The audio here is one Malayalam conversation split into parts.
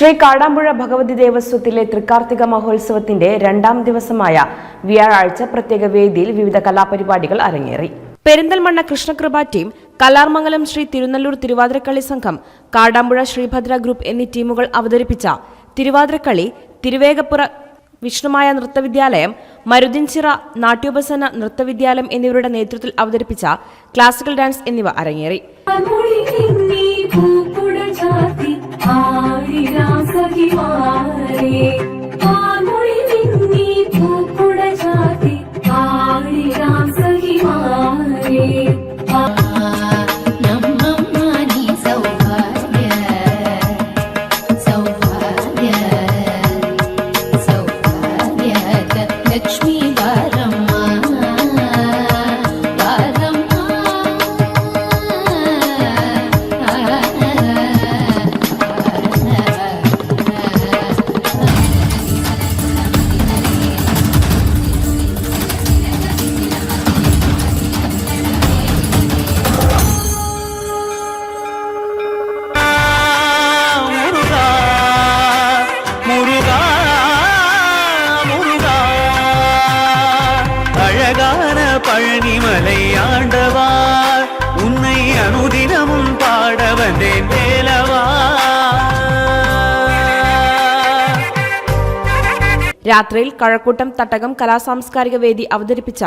ശ്രീ കാടാമ്പുഴ ഭഗവതി ദേവസ്വത്തിലെ തൃക്കാർത്തിക മഹോത്സവത്തിന്റെ രണ്ടാം ദിവസമായ വ്യാഴാഴ്ച പ്രത്യേക വേദിയിൽ വിവിധ കലാപരിപാടികൾ അരങ്ങേറി. പെരിന്തൽമണ്ണ കൃഷ്ണകൃപ ടീം കലാർമംഗലം ശ്രീ തിരുനല്ലൂർ തിരുവാതിരക്കളി സംഘം കാടാമ്പുഴ ശ്രീഭദ്ര ഗ്രൂപ്പ് എന്നീ ടീമുകൾ അവതരിപ്പിച്ച തിരുവാതിരക്കളി തിരുവേഗപ്പുറ വിഷ്ണുമായ നൃത്തവിദ്യാലയം മരുദിൻചിറ നാട്യോപസന നൃത്തവിദ്യാലയം എന്നിവരുടെ നേതൃത്വത്തിൽ അവതരിപ്പിച്ച ക്ലാസിക്കൽ ഡാൻസ് എന്നിവ അരങ്ങേറി. आई रास सखी मार। பழனிமலை ஆண்டவா உன்னை அனுதினமும் பாட வந்தேன் வேலவா രാത്രിയിൽ കഴക്കൂട്ടം തട്ടകം കലാസാംസ്കാരിക വേദി അവതരിപ്പിച്ച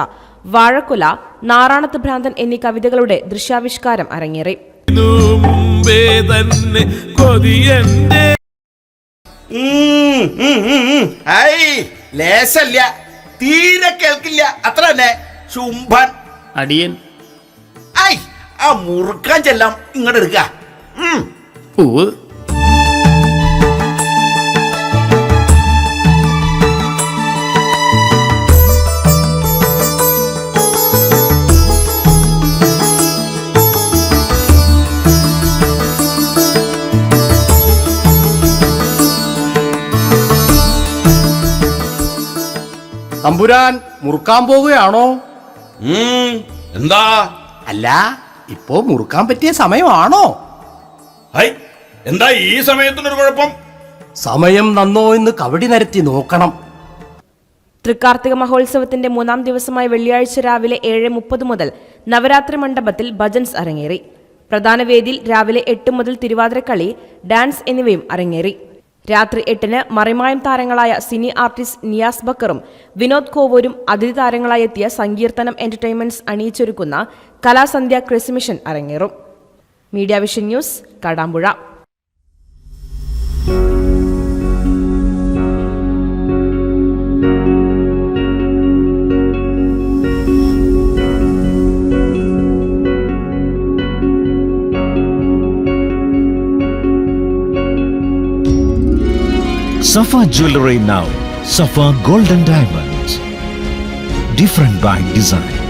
വാഴക്കുല നാറാണത്ത് ഭ്രാന്തൻ എന്നീ കവിതകളുടെ ദൃശ്യാവിഷ്കാരം അരങ്ങേറി ഇതിനു മുമ്പേ തന്നെ കൊതിയന്റെ ഉം, ഉം, ഉം, ഉം. ഐ ലേശല്ല തീരെ കേൾക്കില്ല അത്ര തന്നെ ചുംബൻ അടിയൻ ഐ ആ മുറുക്കാൻ ചെല്ലാം ഇങ്ങോട്ട് എടുക്ക. പൂവ് തമ്പുരാൻ മുറുക്കാൻ പോവുകയാണോ. എന്താ? അല്ല ഇപ്പോ മുറുക്കാൻ പറ്റിയ സമയമാണോ? എന്താ ഈ സമയത്തിനൊരു കുഴപ്പം? സമയം നന്നോ എന്ന് കവടി നിരത്തി നോക്കണം. തൃക്കാർത്തിക മഹോത്സവത്തിന്റെ മൂന്നാം ദിവസമായ വെള്ളിയാഴ്ച രാവിലെ ഏഴ് മുപ്പത് മുതൽ നവരാത്രി മണ്ഡപത്തിൽ ഭജൻസ് അരങ്ങേറി. പ്രധാന വേദിയിൽ രാവിലെ എട്ട് മുതൽ തിരുവാതിരക്കളി ഡാൻസ് എന്നിവയും അരങ്ങേറി. രാത്രി എട്ടിന് മറിമായം താരങ്ങളായ സിനി ആർട്ടിസ്റ്റ് നിയാസ് ബക്കറും വിനോദ് കോവൂരും അതിഥി താരങ്ങളായി എത്തിയ സങ്കീർത്തനം എന്റർടൈൻമെന്റ്സ് അണിയിച്ചൊരുക്കുന്ന കലാസന്ധ്യ ക്രിസ്മിഷൻ അരങ്ങേറും. Media Vision News Kadampuzha. Safa Jewelry now. Safa Golden Diamonds. Different by design.